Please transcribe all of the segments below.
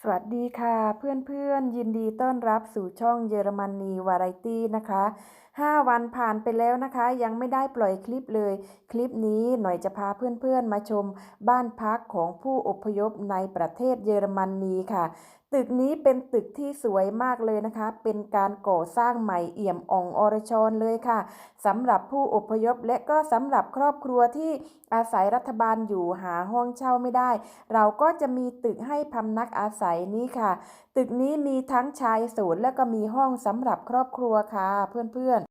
สวัสดีค่ะ เพื่อนๆ ยินดีต้อนรับสู่ช่องเยอรมนีวาไรตี้นะคะ 5 วันผ่านไปแล้วนะคะ ยังไม่ได้ปล่อยคลิปเลย คลิปนี้หน่อยจะพาเพื่อนๆมาชม บ้านพักของผู้อพยพในประเทศเยอรมนีค่ะ ตึกนี้เป็นตึกที่สวยมากเลยนะคะ เป็นการก่อสร้างใหม่เอี่ยมอ่องอรชรเลยค่ะสำหรับผู้อพยพและก็สำหรับครอบครัวที่อาศัยรัฐบาลอยู่หาห้องเช่าไม่ได้ เราก็จะมีตึกให้พำนักอาศัยนี้ค่ะ ตึกนี้มีทั้งชายโสดและก็มีห้องสำหรับครอบครัวค่ะเพื่อนๆ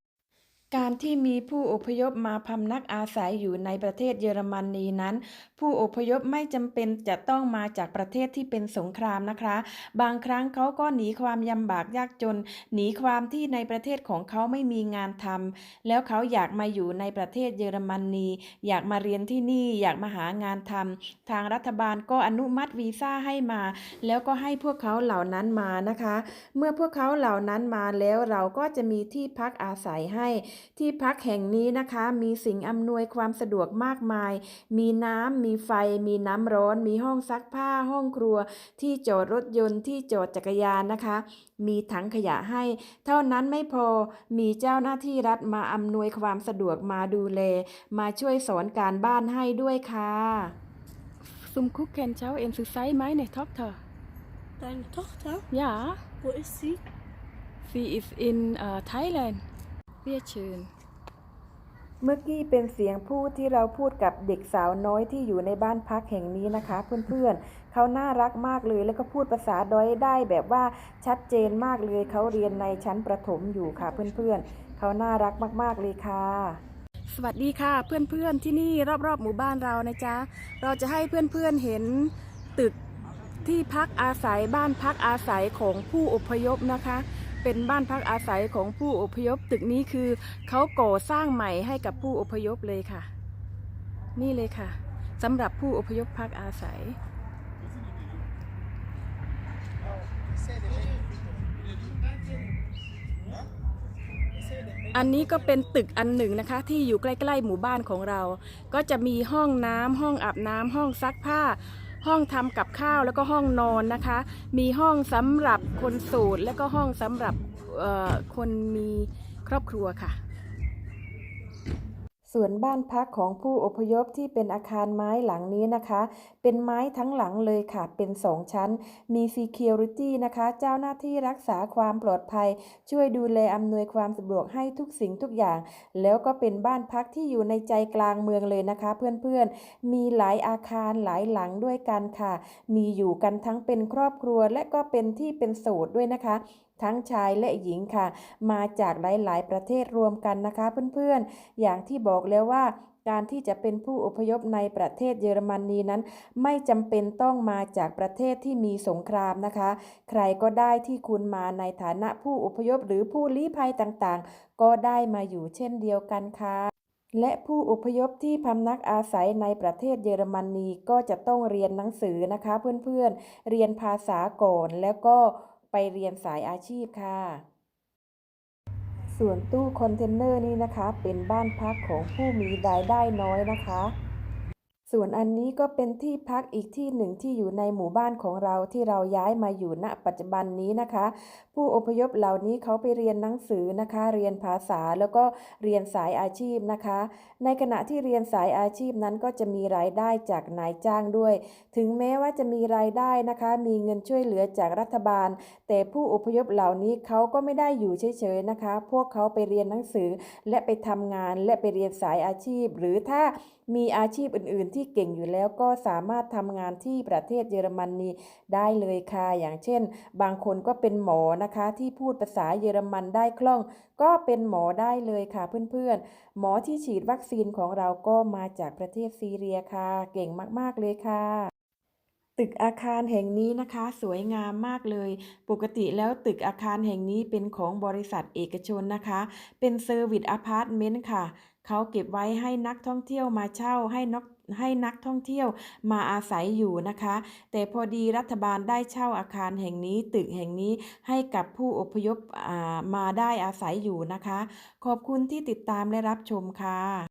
การที่มีผู้อพยพมาพำนักอาศัยอยู่ในประเทศเยอรมนีนั้น ผู้อพยพไม่จำเป็นจะต้องมาจากประเทศที่เป็นสงครามนะคะ บางครั้งเขาก็หนีความยำบากยากจน หนีความที่ในประเทศของเขาไม่มีงานทำแล้วเขาอยากมาอยู่ในประเทศเยอรมนีอยากมาเรียนที่นี่อยากมาหางานทำทางรัฐบาลก็อนุมัติวีซ่าให้มา แล้วก็ให้พวกเขาเหล่านั้นมานะคะ เมื่อพวกเขาเหล่านั้นมาแล้วเราก็จะมีที่พักอาศัยให้ที่พักแห่งนี้นะคะ มีสิ่งอำนวยความสะดวกมากมาย มีน้ำ มีไฟ มีน้ำร้อน มีห้องซักผ้า ห้องครัว ที่จอดรถยนต์ ที่จอดจักรยานนะคะ มีถังขยะให้ เท่านั้นไม่พอ มีเจ้าหน้าที่รัฐมาอำนวยความสะดวกมาดูแล มาช่วยสอนการบ้านให้ด้วยค่ะ Zum Gucken, schau, en su sei meine Tochter. Deine Tochter? Ja, Wo ist sie? sie ist in äh, Thailand. Sehr schön. เมื่อกี้เป็นเสียงพูดที่เราพูดกับเด็กสาวน้อยที่อยู่ในบ้านพักแห่งนี้นะคะ เพื่อนๆเขาน่ารักมากเลยแล้วก็พูดภาษาดอยได้แบบว่าชัดเจนมากเลยเขาเรียนในชั้นประถมอยู่ค่ะเพื่อนๆเขาน่ารักมากๆเลยค่ะสวัสดีค่ะเพื่อนๆที่นี่รอบๆหมู่บ้านเรานะจ๊ะเราจะให้เพื่อนๆเห็นตึกที่พักอาศัยบ้านพักอาศัยของผู้อพยพนะคะ เป็นบ้านพักอาศัยของผู้อพยพตึกนี้คือเขาก่อสร้างใหม่ให้กับผู้อพยพเลยค่ะ นี่เลยค่ะสำหรับผู้อพยพพักอาศัย อันนี้ก็เป็นตึกอันหนึ่งนะคะ ที่อยู่ใกล้ ๆ หมู่บ้านของเรา ก็จะมีห้องน้ำห้องอาบน้ำห้องซักผ้า ห้องทำกับข้าวแล้วก็ห้องนอนนะคะ มีห้องสำหรับคนสูตร แล้วก็ห้องสำหรับคนมีครอบครัวค่ะ ส่วนบ้านพักของผู้อพยพที่เป็นอาคารไม้หลังนี้นะคะ เป็นไม้ทั้งหลังเลยค่ะ เป็นสองชั้น มี Security นะคะ เจ้าหน้าที่รักษาความปลอดภัย ช่วยดูแลอำนวยความสะดวกให้ทุกสิ่งทุกอย่าง แล้วก็เป็นบ้านพักที่อยู่ในใจกลางเมืองเลยนะคะ เพื่อนๆ มีหลายอาคารหลายหลังด้วยกันค่ะ มีอยู่กันทั้งเป็นครอบครัวและก็เป็นที่เป็นโสดด้วยนะคะ ทั้งชายและหญิงค่ะ มาจากหลาย ๆ ประเทศรวมกันนะคะ เพื่อนๆ อย่างที่บอกแล้วว่าการที่จะเป็นผู้อพยพในประเทศเยอรมนีนั้น ไม่จำเป็นต้องมาจากประเทศที่มีสงครามนะคะ ใครก็ได้ที่คุณมาในฐานะผู้อพยพหรือผู้ลี้ภัยต่างๆ ก็ได้มาอยู่เช่นเดียวกันค่ะและผู้อพยพที่พำนักอาศัยในประเทศเยอรมนีก็จะต้องเรียนหนังสือนะคะ เพื่อนๆเรียนภาษาก่อนแล้วก็ ไปเรียนสายอาชีพค่ะ ส่วนตู้คอนเทนเนอร์นี้นะคะ เป็นบ้านพักของผู้มีรายได้น้อยนะคะ ส่วนอันนี้ก็เป็นที่พักอีกที่หนึ่งที่อยู่ในหมู่บ้านของเราที่เราย้ายมาอยู่ณปัจจุบันนี้นะคะ ผู้อพยพเหล่านี้เขาไปเรียนหนังสือนะคะ เรียนภาษาแล้วก็เรียนสายอาชีพนะคะ ในขณะที่เรียนสายอาชีพนั้นก็จะมีรายได้จากนายจ้างด้วย ถึงแม้ว่าจะมีรายได้นะคะ มีเงินช่วยเหลือจากรัฐบาล แต่ผู้อพยพเหล่านี้เขาก็ไม่ได้อยู่เฉยๆนะคะ พวกเขาไปเรียนหนังสือและไปทำงานและไปเรียนสายอาชีพ หรือถ้ามีอาชีพอื่นๆที่เก่งอยู่แล้วก็สามารถทำงานที่ประเทศเยอรมนีได้เลยค่ะ อย่างเช่น บางคนก็เป็นหมอนะคะ ที่พูดภาษาเยอรมันได้คล่อง ก็เป็นหมอได้เลยค่ะเพื่อนๆ หมอที่ฉีดวัคซีนของเราก็มาจากประเทศซีเรียค่ะ เก่งมากๆเลยค่ะตึกอาคารแห่งนี้นะคะ สวยงามมากเลย ปกติแล้วตึกอาคารแห่งนี้เป็นของบริษัทเอกชนนะคะ เป็นเซอร์วิสอพาร์ตเมนต์ค่ะ เขาเก็บไว้ให้นักท่องเที่ยวมาเช่าให้นัก ให้นักท่องเที่ยวมาอาศัยอยู่นะคะ แต่พอดีรัฐบาลได้เช่าอาคารแห่งนี้ตึกแห่งนี้ให้กับผู้อพยพมาได้อาศัยอยู่นะคะ ขอบคุณที่ติดตามและรับชมค่ะ